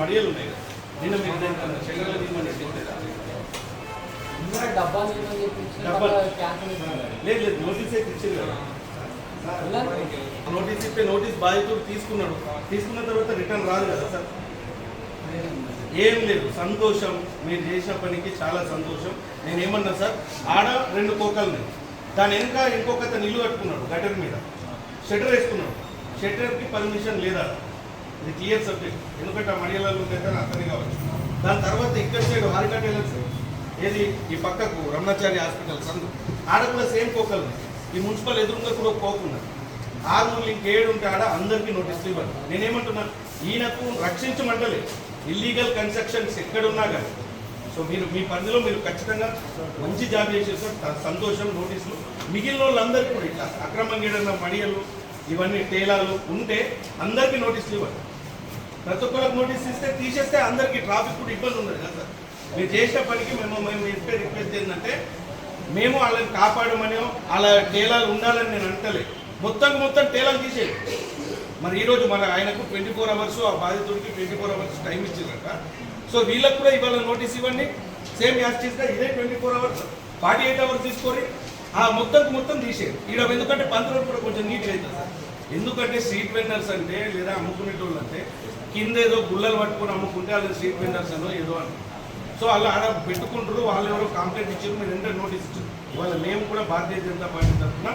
మడియలు ఉన్నాయి నిన్న మీరు తీయమని. లేదు లేదు నోటీస్ అయితే ఇచ్చింది కదా. నోటీస్ ఇస్తే నోటీస్ బాధితుడు తీసుకున్నాడు. తీసుకున్న తర్వాత రిటర్న్ రాదు కదా సార్. ఏం లేదు సంతోషం. మీరు చేసిన పనికి చాలా సంతోషం. నేను ఏమన్నా సార్ ఆడ రెండు కోకలు ఉన్నాయి. దాని వెనుక ఇంకొక ఇల్లు కట్టుకున్నాడు గటర్ మీద. షట్టర్ వేసుకున్నాడు. షట్టర్కి పర్మిషన్ లేదా? ఇది క్లియర్ సబ్జెక్ట్ ఎందుకంటే ఆ మడియలలో నాకు అందరికి కావచ్చు దాని తర్వాత ఇక్కడ సైడ్ హారికా టైలర్స్. ఏది? ఈ పక్కకు రమణాచారి హాస్పిటల్ సందు. ఆడ కూడా సేమ్ కోకలు ఉన్నాయి ఈ మున్సిపల్ ఎదురుగా కూడా ఒక ఆరు ఇంకేడు ఉంటే ఆడ అందరికీ నోటీసులు ఇవ్వాలి. నేనేమంటున్నా? ఈయనకు రక్షించమంటలే. ఇల్లీగల్ కన్స్ట్రక్షన్స్ ఎక్కడున్నా కానీ. సో మీరు మీ పరిధిలో మీరు ఖచ్చితంగా మంచి జాబ్ చేసేసారు సంతోషం నోటీసులు. మిగిలిన వాళ్ళందరికీ కూడా ఇట్లా అక్రమంగా ఏడన్నా మడియలు ఇవన్నీ టేలాలు ఉంటే అందరికీ నోటీసులు ఇవ్వాలి. ప్రతి ఒక్కరికి నోటీస్ ఇస్తే తీసేస్తే అందరికీ ట్రాఫిక్ కూడా ఇబ్బంది ఉండదు కదా సార్? మీరు చేసిన పనికి మేము మేము చెప్పే రిక్వెస్ట్ ఏంటంటే మేము వాళ్ళని కాపాడమని అలా టేలాలు ఉండాలని నేను అంటలే. మొత్తం మొత్తం టేలాలు తీసేది మరి ఈరోజు మన ఆయనకు ట్వంటీ ఫోర్ అవర్స్ ఆ బాధితుడికి ట్వంటీ ఫోర్ అవర్స్ టైం ఇచ్చిందట. సో వీళ్ళకి కూడా ఇవాళ నోటీస్ ఇవ్వండి. సేమ్ యాక్టివ్గా ఇదే twenty four hours. Forty eight hours తీసుకొని ఆ మొత్తం మొత్తం తీసేది ఈడ ఎందుకంటే పంతులు కూడా కొంచెం నీట్గా అవుతుంది సార్. ఎందుకంటే స్ట్రీట్ వెండర్స్ అంటే లేదా అమ్ముకునేటోళ్ళు అంటే కింద ఏదో గుళ్ళలు పట్టుకొని అమ్ముకుంటే వాళ్ళు స్ట్రీట్ వెండర్స్ అనో ఏదో అని. సో వాళ్ళు ఆడ పెట్టుకుంటారు వాళ్ళు ఎవరో కంప్లైంట్ ఇచ్చారు మీరు ఎంటర్ నోటీస్ ఇచ్చారు. ఇవాళ మేము కూడా భారతీయ జనతా పార్టీ తరఫున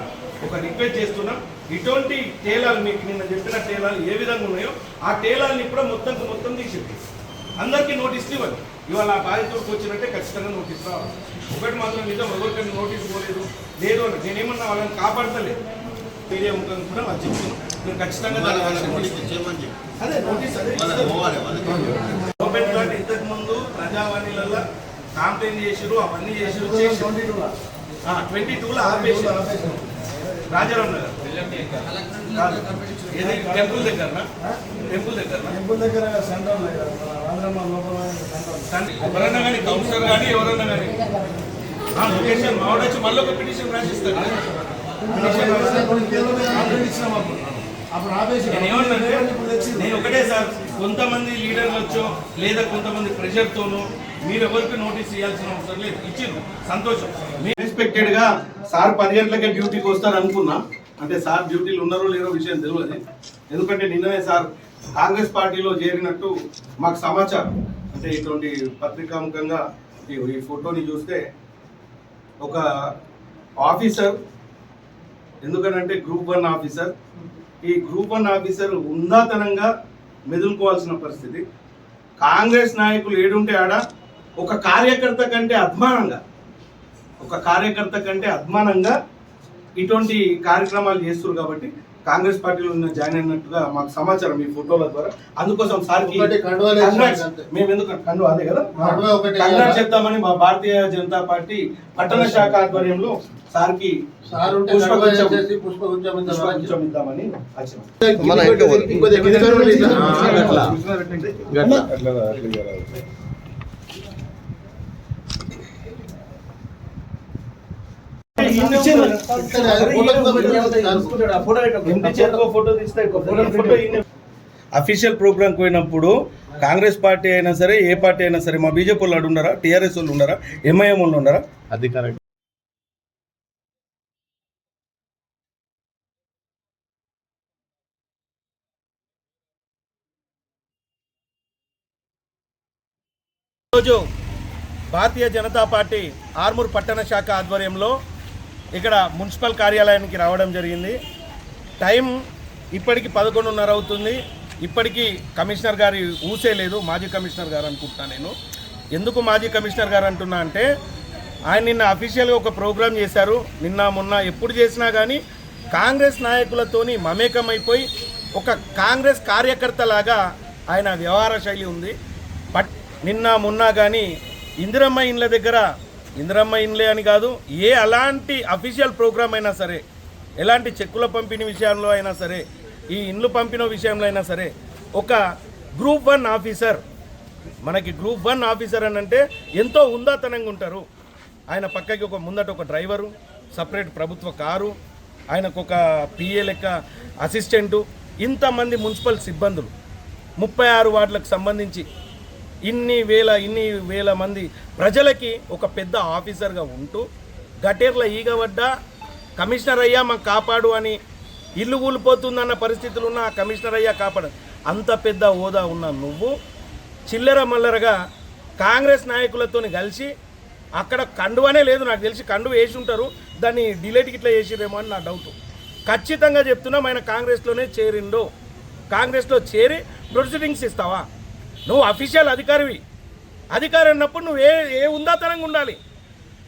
ఒక రిక్వెస్ట్ చేస్తున్నాం. ఇటువంటి టేలాలు మీకు నిన్న చెప్పిన టేలాలు ఏ విధంగా ఉన్నాయో ఆ టేలాల్ని కూడా మొత్తం మొత్తం తీసేది అందరికీ నోటీసులు ఇవ్వండి ఇవాళ ఆ బాధితుడికి వచ్చినట్టే ఖచ్చితంగా నోటీస్ రావాలి. ఒకటి మాత్రం నిజం ఎవరికైనా నోటీస్ పోలేదు లేదు అని. నేనేమన్నా వాళ్ళని కాపాడతలేదు. మీడియా ముఖం కూడా వాళ్ళు చెప్తున్నాం నేను ఖచ్చితంగా గవర్నమెంట్ గారు ఇంతకు ముందు ప్రజావాణిలలో కాంప్లైంట్ చేసిరు అవన్నీ చేసిరు ట్వంటీ టూలో? ఆపేసి రాజారాం నగర్. ఏది? టెంపుల్ దగ్గర టెంపుల్ దగ్గర టెంపుల్ దగ్గర సెంటర్ ఉన్నాయి కదా మన ఆంధ్రమ్మ లోపల సెంటర్ ఎవరన్నా కానీ కౌన్సిలర్ కానీ ఎవరన్నా కానీ. లొకేషన్ మళ్ళీ ఒక పిటిషన్ రాసిస్తారు ఇచ్చినాం అప్పుడు అప్పుడు ఆపేసి నేను ఒకటే సార్ కొంతమంది లీడర్లు వచ్చో లేదా కొంతమంది ప్రెషర్తోనో మీరు ఎవరికి నోటీస్ ఇవ్వాల్సిన అవసరం లేదు. ఇచ్చిండ్రు. సంతోషం. ఎక్స్పెక్టెడ్గా సార్ పది గంటలకే డ్యూటీకి వస్తారు అనుకున్నా అంటే సార్ డ్యూటీలు ఉన్నారో లేరో విషయం తెలియదు. ఎందుకంటే నిన్ననే సార్ కాంగ్రెస్ పార్టీలో చేరినట్టు మాకు సమాచారం. అంటే ఇటువంటి పత్రికాముఖంగా ఈ- ఈ ఫోటోని చూస్తే ఒక ఆఫీసర్ ఎందుకనంటే గ్రూప్ వన్ ఆఫీసర్ ఈ గ్రూప్ వన్ ఆఫీసర్ ఉందాతనంగా మెదులుకోవాల్సిన పరిస్థితి. కాంగ్రెస్ నాయకులు ఏడుంటే ఆడ ఒక కార్యకర్త కంటే అధ్మానంగా ఒక కార్యకర్త కంటే అధ్మానంగా ఇటువంటి కార్యక్రమాలు చేస్తున్నారు కాబట్టి కాంగ్రెస్ పార్టీలో ఉన్న జాయిన్ అయినట్టుగా మాకు సమాచారం ఈ ఫోటోల ద్వారా. అందుకోసం. అంతే. మేము ఎందుకు కండు అదే కదా? కంగ్రాట్స్? చెప్తామని మా భారతీయ జనతా పార్టీ పట్టణ శాఖ ఆధ్వర్యంలో సార్కి సార్ ఉంటే పుష్పగుచ్చం- కండువా చేసి పుష్పగుచ్చం ఇద్దామని పుష్పగుచ్చం ఇద్దామని వచ్చినాం మన ఇంటి వరకు. ఇంకో దగ్గర కింద నుండి ఇట్లా. అట్లా. అఫీషియల్ ప్రోగ్రామ్ పోయినప్పుడు కాంగ్రెస్ పార్టీ అయినా సరే ఏ పార్టీ అయినా సరే మా బీజేపీ వాళ్ళు ఉన్నారా? టీఆర్ఎస్ వాళ్ళు ఉన్నారా? ఎంఐఎం వాళ్ళు ఉన్నారా? కరెక్ట్ ఈరోజు భారతీయ జనతా పార్టీ ఆర్మూర్ పట్టణ శాఖ ఆధ్వర్యంలో ఇక్కడ మున్సిపల్ కార్యాలయానికి రావడం జరిగింది. టైం ఇప్పటికి పదకొండున్నర అవుతుంది. ఇప్పటికీ కమిషనర్ గారి ఊసే లేదు. మాజీ కమిషనర్ గారు అనుకుంటున్నా నేను. ఎందుకు మాజీ కమిషనర్ గారు అంటున్నా అంటే ఆయన నిన్న అఫీషియల్గా ఒక ప్రోగ్రాం చేశారు. నిన్న మొన్న ఎప్పుడు చేసినా కానీ కాంగ్రెస్ నాయకులతోని మమేకమైపోయి ఒక కాంగ్రెస్ కార్యకర్త లాగా ఆయన వ్యవహార శైలి ఉంది. బట్ నిన్న మొన్న కానీ ఇందిరమ్మ ఇండ్ల దగ్గర ఇందిరమ్మ ఇన్లే అని కాదు ఏ అలాంటి అఫీషియల్ ప్రోగ్రామ్ అయినా సరే ఎలాంటి చెక్కుల పంపిణీ విషయంలో అయినా సరే ఈ ఇండ్లు పంపిన విషయంలో అయినా సరే ఒక గ్రూప్ వన్ ఆఫీసర్ మనకి గ్రూప్ వన్ ఆఫీసర్ అని అంటే ఎంతో ఉందాతనంగా ఉంటారు. ఆయన పక్కకి ఒక ముందట ఒక డ్రైవరు సపరేట్ ప్రభుత్వ కారు ఆయనకు ఒక పిఏ లెక్క అసిస్టెంటు ఇంతమంది మున్సిపల్ సిబ్బందులు ముప్పై ఆరు వార్డులకు సంబంధించి ఇన్ని వేల ఇన్ని వేల మంది ప్రజలకి ఒక పెద్ద ఆఫీసర్గా ఉంటూ గటేర్ల ఈగబడ్డ కమిషనర్ అయ్యా మాకు కాపాడు అని ఇల్లు కూలిపోతుందన్న పరిస్థితులు ఉన్న ఆ కమిషనర్ అయ్యా కాపాడు. అంత పెద్ద హోదా ఉన్న నువ్వు చిల్లర మల్లరగా కాంగ్రెస్ నాయకులతో కలిసి అక్కడ కండువనే లేదు. నాకు తెలిసి కండువ వేసి ఉంటారు. దాన్ని డిలేట్కి ఇట్లా వేసిరేమో అని నా డౌట్. ఖచ్చితంగా చెప్తున్నాం ఆయన కాంగ్రెస్లోనే చేరిండు. కాంగ్రెస్లో చేరి ప్రొసీడింగ్స్ ఇస్తావా? నువ్వు అఫీషియల్ అధికారివి. అధికారి అన్నప్పుడు నువ్వు ఏ ఏ ఉందాతనంగా ఉండాలి.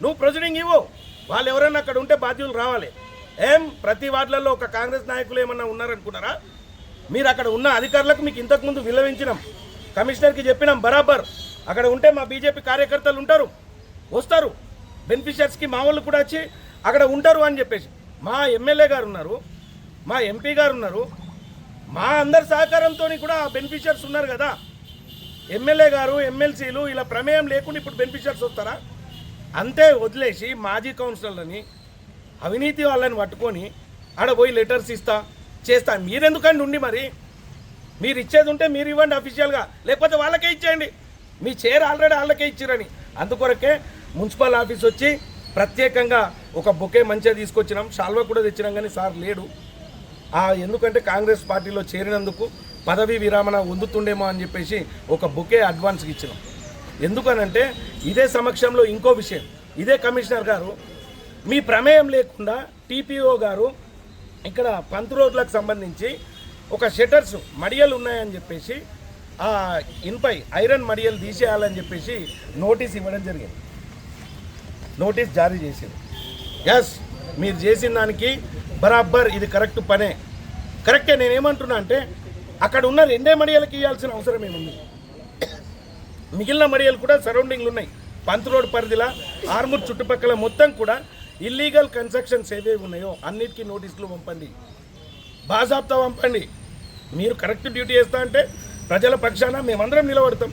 నువ్వు ప్రొసీడింగ్ ఇవ్వు. వాళ్ళు ఎవరైనా అక్కడ ఉంటే బాధ్యులు రావాలి. ఏం? ప్రతి వార్డులలో ఒక కాంగ్రెస్ నాయకులు ఏమన్నా ఉన్నారనుకున్నారా మీరు అక్కడ ఉన్న అధికారులకు మీకు ఇంతకుముందు విలవించినాం కమిషనర్కి చెప్పినాం బరాబర్. అక్కడ ఉంటే మా బీజేపీ కార్యకర్తలు ఉంటారు. వస్తారు. బెనిఫిషియర్స్కి మా వాళ్ళు కూడా వచ్చి అక్కడ ఉంటారు అని చెప్పేసి. మా ఎమ్మెల్యే గారు ఉన్నారు. మా ఎంపీ గారు ఉన్నారు. మా అందరి సహకారంతో కూడా బెనిఫిషియర్స్ ఉన్నారు కదా. ఎమ్మెల్యే గారు ఎమ్మెల్సీలు ఇలా ప్రమేయం లేకుండా ఇప్పుడు బెనిఫిషియర్స్ వస్తారా? అంతే వదిలేసి మాజీ కౌన్సిలర్లని అవినీతి వాళ్ళని పట్టుకొని ఆడ పోయి లెటర్స్ ఇస్తా చేస్తా. మీరెందుకండి ఉండి మరి? మీరు ఇచ్చేది ఉంటే మీరు ఇవ్వండి అఫీషియల్గా లేకపోతే వాళ్ళకే ఇచ్చేయండి. మీ చైర్ ఆల్రెడీ వాళ్ళకే ఇచ్చిరని. అందుకొరకే మున్సిపల్ ఆఫీస్ వచ్చి ప్రత్యేకంగా ఒక బొకే మంచిగా తీసుకొచ్చినాం. షాల్వా కూడా తెచ్చినాం కానీ సార్ లేడు. ఎందుకంటే కాంగ్రెస్ పార్టీలో చేరినందుకు పదవీ విరామణ పొందుతుండేమో అని చెప్పేసి ఒక బుకే అడ్వాన్స్కి ఇచ్చినాం. ఎందుకనంటే ఇదే సమక్షంలో ఇంకో విషయం. ఇదే కమిషనర్ గారు మీ ప్రమేయం లేకుండా టీపీఓ గారు ఇక్కడ పంత్ రోడ్లకు సంబంధించి ఒక షటర్స్ మడియలు ఉన్నాయని చెప్పేసి ఆ ఇన్పై ఐరన్ మడియలు తీసేయాలని చెప్పేసి నోటీస్ ఇవ్వడం జరిగింది. నోటీస్ జారీ చేసింది. ఎస్ మీరు చేసిన దానికి బరాబర్ ఇది కరెక్ట్ పనే. కరెక్టే నేనేమంటున్నా అంటే అక్కడ ఉన్న రెండే మడియలకి ఇవ్వాల్సిన అవసరం ఏముంది? మిగిలిన మడియాలు కూడా సరౌండింగ్లు ఉన్నాయి. పంత్ రోడ్ పరిధిలా ఆర్మూర్ చుట్టుపక్కల మొత్తం కూడా ఇల్లీగల్ కన్స్ట్రక్షన్స్ ఏవేవి ఉన్నాయో అన్నిటికీ నోటీసులు పంపండి. బాజాబ్తా పంపండి. మీరు కరెక్ట్ డ్యూటీ చేస్తా అంటే ప్రజల పక్షాన మేమందరం నిలబడతాం.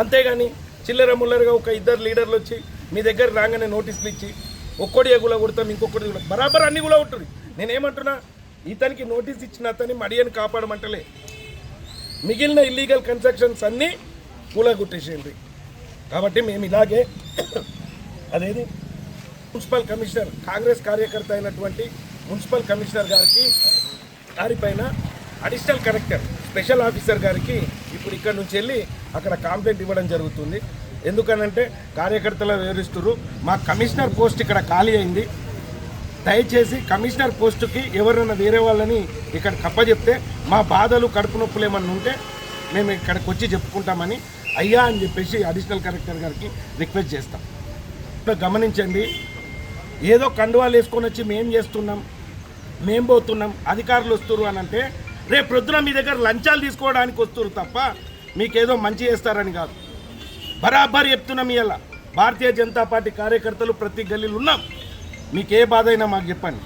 అంతేగాని చిల్లర ముల్లరగా ఒక ఇద్దరు లీడర్లు వచ్చి మీ దగ్గర రాగానే నోటీసులు ఇచ్చి ఒక్కడి గుల కొడతాం ఇంకొకటి బరాబర్ అన్ని కూడా ఉంటుంది నేనేమంటున్నా? ఇతనికి నోటీస్ ఇచ్చిన అతని మడియని కాపాడమంటలే. మిగిలిన ఇల్లీగల్ కన్స్ట్రక్షన్స్ అన్నీ కూలగొట్టేసేయండి కాబట్టి మేము ఇలాగే అదేది? మున్సిపల్ కమిషనర్ కాంగ్రెస్ కార్యకర్త అయినటువంటి మున్సిపల్ కమిషనర్ గారికి దారిపైన అడిషనల్ కలెక్టర్ స్పెషల్ ఆఫీసర్ గారికి ఇప్పుడు ఇక్కడ నుంచి వెళ్ళి అక్కడ కాంప్లైంట్ ఇవ్వడం జరుగుతుంది. ఎందుకనంటే కార్యకర్తలు వివరిస్తున్నారు మా కమిషనర్ పోస్ట్ ఇక్కడ ఖాళీ అయింది. దయచేసి కమిషనర్ పోస్టుకి ఎవరైనా వేరే వాళ్ళని ఇక్కడ కప్పచెప్తే మా బాధలు కడుపు నొప్పులు ఏమన్నా ఉంటే మేము ఇక్కడికి వచ్చి చెప్పుకుంటామని అయ్యా అని చెప్పేసి అడిషనల్ కలెక్టర్ గారికి రిక్వెస్ట్ చేస్తాం. ఇప్పుడు గమనించండి ఏదో కండువాలు వేసుకొని వచ్చి మేం చేస్తున్నాం మేం పోతున్నాం అధికారులు వస్తురు అని అంటే రేపు ప్రొద్దున మీ దగ్గర లంచాలు తీసుకోవడానికి వస్తురు తప్ప మీకేదో మంచి చేస్తారని కాదు. బరాబర్ చెప్తున్నాం ఇలా భారతీయ జనతా పార్టీ కార్యకర్తలు ప్రతి గల్లీలు ఉన్నాం. మీకు ఏ బాధ అయినా మాకు చెప్పండి.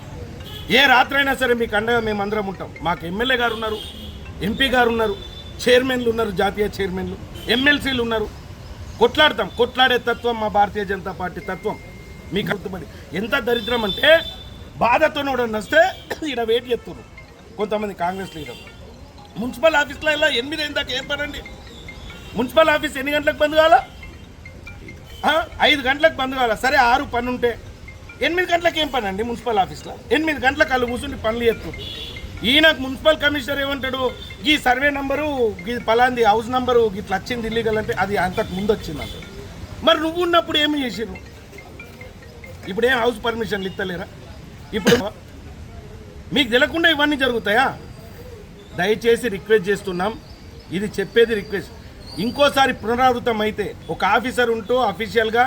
ఏ రాత్రైనా సరే మీకు అండగా మేము అందరం ఉంటాం. మాకు ఎమ్మెల్యే గారు ఉన్నారు ఎంపీ గారు ఉన్నారు చైర్మన్లు ఉన్నారు జాతీయ చైర్మన్లు ఎమ్మెల్సీలు ఉన్నారు. కొట్లాడతాం. కొట్లాడే తత్వం మా భారతీయ జనతా పార్టీ తత్వం. మీకు అర్థమని ఎంత దరిద్రం అంటే బాధతో వస్తే ఇక్కడ వెయిట్ చేస్తున్నారు కొంతమంది కాంగ్రెస్ లీడర్. మున్సిపల్ ఆఫీస్లో ఇలా ఎనిమిది అయిన దాకా ఏర్పడండి. మున్సిపల్ ఆఫీస్ ఎన్ని గంటలకు బంద్ కావాలా? ఐదు గంటలకు బంద్ కావాలా? సరే ఆరు పన్నుంటే ఉంటే ఎనిమిది గంటలకు ఏం పని అండి మున్సిపల్ ఆఫీస్లో? ఎనిమిది గంటలకు వాళ్ళు కూర్చుని పనులు చేస్తారు. ఈయనకు మున్సిపల్ కమిషనర్ ఏమంటాడు? ఈ సర్వే నంబరు ఈ పలాంది హౌస్ నంబరు ఇట్లా వచ్చింది ఇల్లీగల్ అంటే అది అంతకు ముందు వచ్చింది అంట మరి నువ్వు ఉన్నప్పుడు ఏమి చేసిర్రు? ఇప్పుడు ఏం హౌస్ పర్మిషన్లు ఇస్తలేరా? ఇప్పుడు మీకు తెలియకుండా ఇవన్నీ జరుగుతాయా? దయచేసి రిక్వెస్ట్ చేస్తున్నాం. ఇది చెప్పేది రిక్వెస్ట్. ఇంకోసారి పునరావృతం అయితే ఒక ఆఫీసర్ ఉంటూ అఫీషియల్గా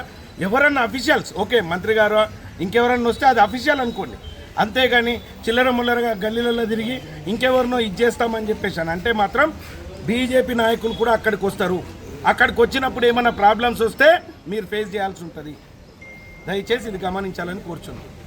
ఎవరన్నా అఫీషియల్స్ ఓకే మంత్రి గారు ఇంకెవరన్నా వస్తే అది అఫీషియల్ అనుకోండి. అంతేగాని చిల్లర ముల్లరగా గల్లీలలో తిరిగి ఇంకెవరినో ఇది చేస్తామని చెప్పేసి అని. అంటే మాత్రం బీజేపీ నాయకులు కూడా అక్కడికి వస్తారు. అక్కడికి వచ్చినప్పుడు ఏమైనా ప్రాబ్లమ్స్ వస్తే మీరు ఫేస్ చేయాల్సి ఉంటుంది. దయచేసి ఇది గమనించాలని కోరుచున్నాను